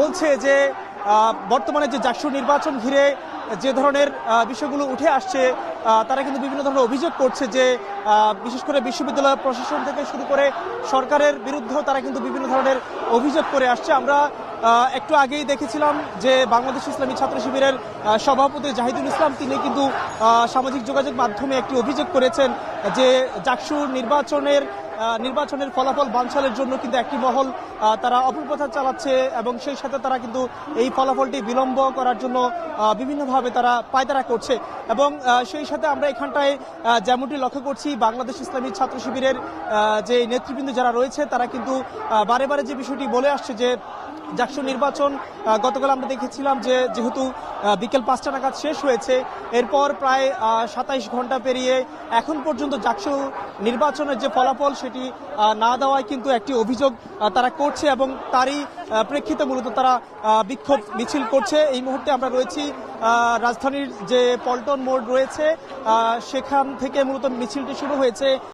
বলছে যে বর্তমানে যে জাকসু নির্বাচন ঘিরে যে ধরনের বিষয়গুলো উঠে আসছে তারা কিন্তু বিভিন্ন ধরনের অভিযোগ করছে যে বিশেষ করে বিশ্ববিদ্যালয় প্রশাসন থেকে শুরু করে সরকারের বিরুদ্ধেও তারা কিন্তু বিভিন্ন ধরনের অভিযোগ করে আসছে। আমরা একটু আগেই দেখেছিলাম যে বাংলাদেশ ইসলামী ছাত্র শিবিরের সভাপতি জাহিদুল ইসলাম, তিনি কিন্তু সামাজিক যোগাযোগ মাধ্যমে একটি অভিযোগ করেছেন যে জাকসু নির্বাচনের নির্বাচনের ফলাফল বানচালের জন্য কিন্তু একটি মহল তারা অপপ্রচার চালাচ্ছে এবং সেই সাথে তারা কিন্তু এই ফলাফলটি বিলম্ব করার জন্য বিভিন্নভাবে তারা পায়তারা করছে। এবং সেই সাথে আমরা এখানটায় যেমনটি লক্ষ্য করছি, বাংলাদেশ ইসলামী ছাত্র শিবিরের যে নেতৃবৃন্দ যারা রয়েছে, তারা কিন্তু বারে বারে যে বিষয়টি বলে আসছে যে জাকসু নির্বাচন গতকাল আমরা দেখেছিলাম যে, যেহেতু বিকেল পাঁচটা নাগাদ শেষ হয়েছে, এরপর প্রায় সাতাইশ ঘণ্টা পেরিয়ে এখন পর্যন্ত জাকসু নির্বাচনের যে ফলাফল সেটি না দেওয়ায় কিন্তু একটি অভিযোগ তারা করছে এবং তারই প্রেক্ষিতে মূলত তারা বিক্ষোভ মিছিল করছে। এই মুহূর্তে আমরা রয়েছি রাজধানীর যে পল্টন মোড় রয়েছে সেখান থেকে মূলত মিছিলটি শুরু হয়েছে।